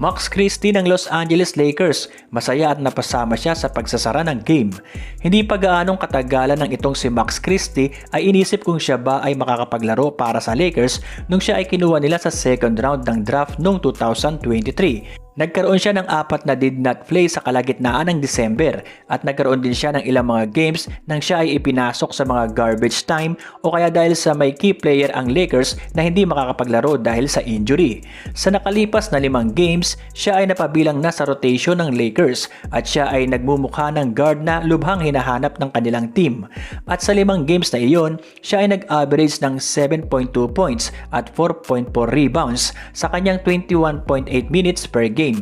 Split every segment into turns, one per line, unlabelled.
Max Christie ng Los Angeles Lakers, masaya at napasama siya sa pagsasara ng game. Hindi pa gaanong katagalan ng itong si Max Christie ay inisip kung siya ba ay makakapaglaro para sa Lakers nung siya ay kinuha nila sa second round ng draft noong 2023. Nagkaroon siya ng apat na did not play sa kalagitnaan ng December at nagkaroon din siya ng ilang mga games nang siya ay ipinasok sa mga garbage time o kaya dahil sa may key player ang Lakers na hindi makakapaglaro dahil sa injury. Sa nakalipas na limang games, siya ay napabilang na sa rotation ng Lakers at siya ay nagmumukha ng guard na lubhang hinahanap ng kanilang team. At sa limang games na iyon, siya ay nag-average ng 7.2 points at 4.4 rebounds sa kanyang 21.8 minutes per game game.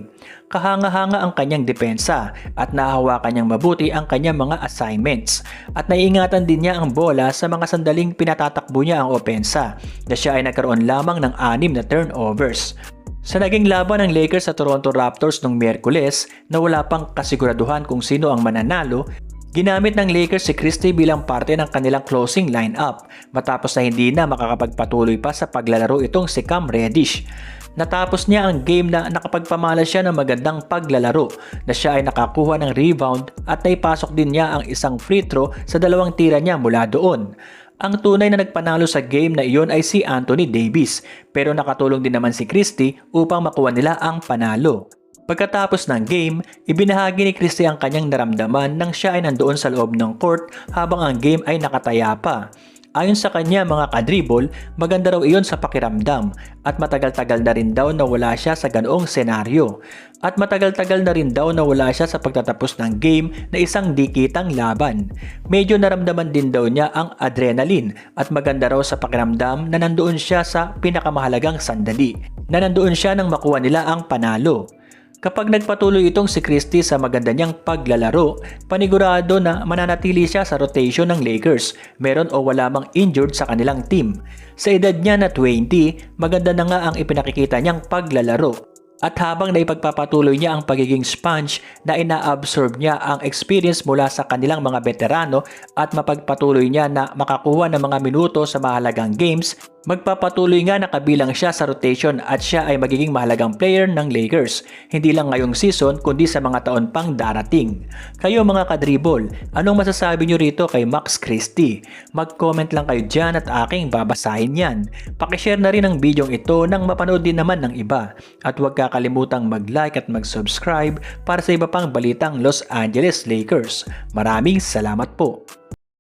Kahanga-hanga ang kanyang depensa at nahahawakan niyang mabuti ang kanyang mga assignments. At naiingatan din niya ang bola sa mga sandaling pinatatakbo niya ang opensa na siya ay nagkaroon lamang ng anim na turnovers. Sa naging laban ng Lakers sa Toronto Raptors noong Miyerkules na wala pang kasiguraduhan kung sino ang mananalo, Ginamit ng Lakers si Christie bilang parte ng kanilang closing lineup matapos na hindi na makakapagpatuloy pa sa paglalaro itong si Cam Reddish. Natapos niya ang game na nakapagpamala siya ng magandang paglalaro na siya ay nakakuha ng rebound at naipasok din niya ang isang free throw sa dalawang tira niya mula doon. Ang tunay na nagpanalo sa game na iyon ay si Anthony Davis pero nakatulong din naman si Christie upang makuha nila ang panalo. Pagkatapos ng game, ibinahagi ni Christie ang kanyang naramdaman nang siya ay nandoon sa loob ng court habang ang game ay nakataya pa. Ayon sa kanya mga kadribol, maganda raw iyon sa pakiramdam at matagal-tagal na rin daw na wala siya sa ganoong senaryo. At matagal-tagal na rin daw na wala siya sa pagtatapos ng game na isang dikitang laban. Medyo naramdaman din daw niya ang adrenaline at maganda raw sa pakiramdam na nandoon siya sa pinakamahalagang sandali. Na nandoon siya nang makuha nila ang panalo. Kapag nagpatuloy itong si Christie sa maganda niyang paglalaro, panigurado na mananatili siya sa rotation ng Lakers, meron o wala mang injured sa kanilang team. Sa edad niya na 20, maganda na nga ang ipinakikita niyang paglalaro at habang naipagpapatuloy niya ang pagiging sponge na ina-absorb niya ang experience mula sa kanilang mga veterano at mapagpatuloy niya na makakuha ng mga minuto sa mahalagang games, magpapatuloy nga na kabilang siya sa rotation at siya ay magiging mahalagang player ng Lakers, hindi lang ngayong season kundi sa mga taon pang darating. Kayo mga kadribol, anong masasabi niyo rito kay Max Christie? Mag-comment lang kayo dyan at aking babasahin yan. Pakishare na rin ang video ito nang mapanood din naman ng iba. At huwag kakalimutang mag-like at mag-subscribe para sa iba pang balitang Los Angeles Lakers. Maraming salamat po.